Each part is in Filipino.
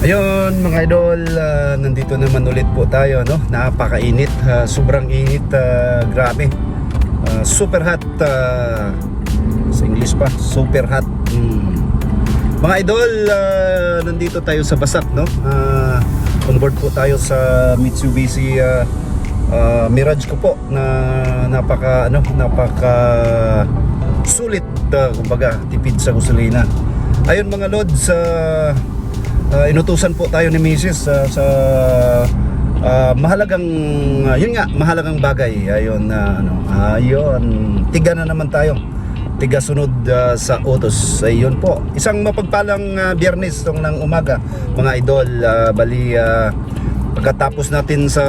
Ayun mga idol, ah, nandito naman ulit po tayo no. Napakainit, ah, sobrang init, ah, grabe. Ah, super hot ah, sa English pa, super hot. Mm. Mga idol, ah, nandito tayo sa Basak no. Ah, on board po tayo sa Mitsubishi ah, ah, Mirage ko po na napaka ano, napaka sulit ah, kumbaga tipid sa gasolina. Ayun mga lods sa Ah, inutusan po tayo ni Mrs. sa sa ah, mahalagang ah, yun nga mahalagang bagay. Ayun na ano ayun tiga na naman tayo. Tiga sunod ah, sa utos. Ayun po. Isang mapagpalang ah, biyernes tong ng umaga mga idol. Ah, bali ah, pagkatapos natin sa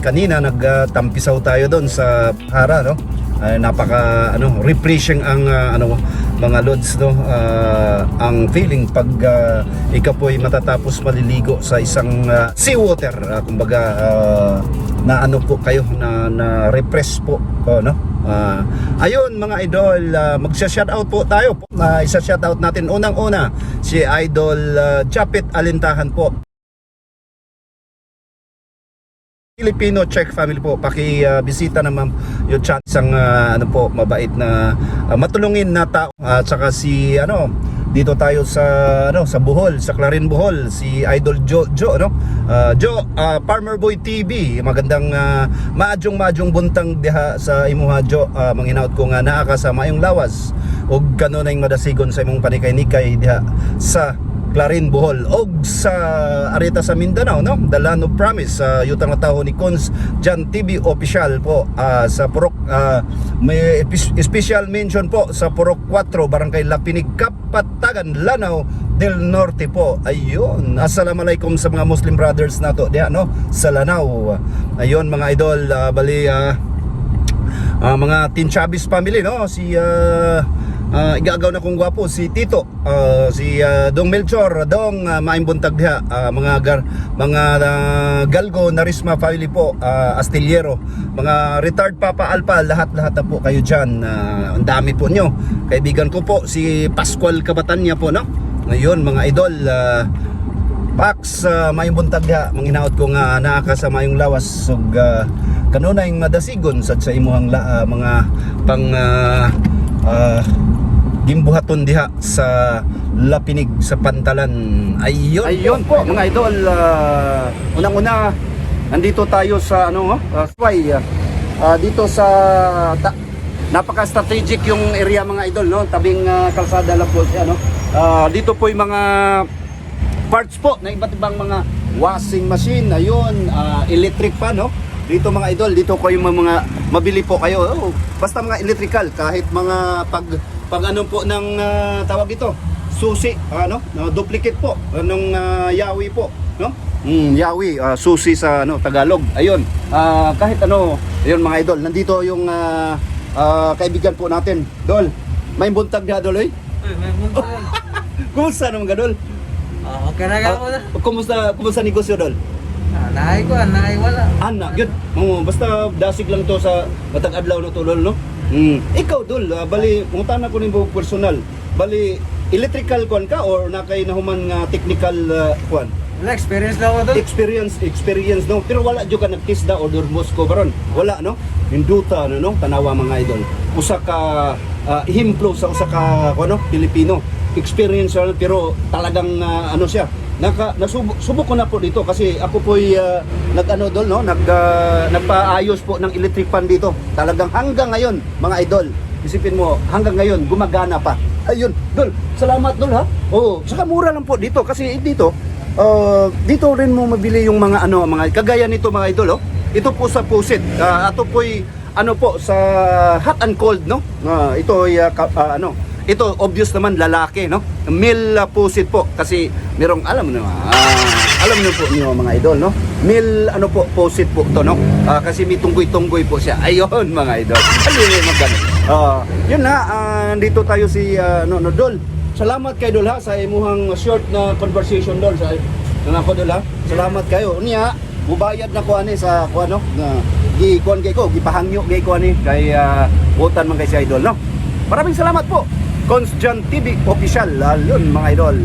kanina nagtampisaw tayo doon sa Hara no ay napaka ano refreshing ang ah, ano mga lods no? Ah, ang feeling pag ah, ikaw po ay matatapos maliligo sa isang ah, seawater. Ah, kumbaga ah, na ano po kayo na na refresh po oh, no? Ah, ayun mga idol uh, magsha-shoutout po tayo uh, isa-shoutout natin unang-una si idol ah, Japit Alintahan po Filipino Czech family po paki-bisita naman yung chat. Isang ah, ano po mabait na ah, matulungin na tao. At saka si ano dito tayo sa ano sa Bohol sa Clarin Bohol si Idol Jo Jo no? Ah, Jo ah, Farmer Boy TV magandang uh, maadjong maadjong buntang diha sa imuha Jo. Uh, manginaot ko nga naa ka sa mayong lawas ug kanunay madasigon sa imong panikay-nikay diha sa Clarin Bohol. Og sa Areta sa Mindanao no? The Land of Promise sa yutang na taho ni Cons Jan TV official po ah, sa Purok ah, may special mention po sa Purok 4 Barangay Lapinig Kapatagan Lanao del Norte po. Ayun. Assalamualaikum sa mga Muslim brothers nato diha no? Sa Lanao. Ayun mga idol ah, bali ah, Ah, mga Team Chavez family no? Si ah, ah, igagaw na kong gwapo si Tito ah, si ah, Dong Melchor. Dong uh, maayong buntag diha Ah, mga gar, mga ah, Galgo Narisma family po ah, Astillero. Mga retired Papa Alpa lahat-lahat na po kayo diyan ang dami po nyo. Kaibigan ko po si Pascual Kabatanya po no? Ngayon mga idol ah, Pax, uh, mayong buntag manginaot ko nga naa sa mayong lawas. Sug uh, kanunay madasigon sad sa imuhang la, ah, mga pang ah, ah, gimbuhaton diha sa Lapinig sa Pantalan. Ayun, Ayun po mga idol. ah, unang-una nandito tayo sa ano uh, Sway. ah, dito sa ta- napaka-strategic yung area mga idol no, tabing ah, kalsada lang po siya no. Ah, dito po yung mga parts po na iba't ibang mga washing machine, ayun, ah, electric pa, no? Dito mga idol, dito ko yung mga mabili po kayo. Oh, basta mga electrical, kahit mga pag pag ano po ng ah, tawag ito, susi, ano, na duplicate po, anong ah, yawi po, no? Mm, yawi, ah, susi sa ano Tagalog. Ayun. Ah, kahit ano, ayun mga idol, nandito yung ah, ah, kaibigan po natin. Dol, may buntag na dol, eh? Uy, may bunta yan. Kumusta naman ka, Dol? Ah, okay na ka na. Ah, kumusta, kumusta negosyo, Dol? Ah, naay ko, naay wala. Ana, good. Oo, basta dasig lang to sa matag adlaw na tulol, no? Mm. Ikaw dul, ah, bali mungutana ko nimo personal. Bali electrical kwan ka or na kay nahuman nga technical ah, kwan? Wala, experience lang ako. Experience, experience no. Pero wala jud ka nagtisda or dormos ko baron. Wala no. Hinduta no, no? tanawa mga idol. Usa ka ah, himplo sa usa ka ano, Pilipino. Experience ano, pero talagang ah, ano siya. Naka nasubok subok ko na po dito kasi ako po nag ano dol no, nag ah, nagpaayos po ng electric fan dito. Talagang hanggang ngayon mga idol. Isipin mo, hanggang ngayon gumagana pa. Ayun, dol. Salamat dol ha. Oo, saka mura lang po dito kasi dito Uh, dito rin mo mabili yung mga ano mga kagaya nito mga idol oh. Ito po sa Pusit. Uh, ito po ano po sa hot and cold no. Uh, ito ay uh, ka- uh, ano ito obvious naman lalaki no. Male uh, Pusit po kasi merong alam mo na ah, alam niyo po niyo mga idol no. Male ano po Pusit po to no. Ah, kasi may tunggoy-tunggoy po siya. Ayun mga idol. Ano yung magano? Ah, yun na ah, nandito tayo si uh, no, no Dol. Salamat kay Dol ha sa imuhang short na conversation Dol sa nga ako Dol ha. Salamat kayo. Unya, mubayad na ko ani sa ko ano na gi kuan kay ko gipahangyo kay ko ani kay uh, butan man kay si Idol no. Maraming salamat po. Constant TV official, lalon mga idol.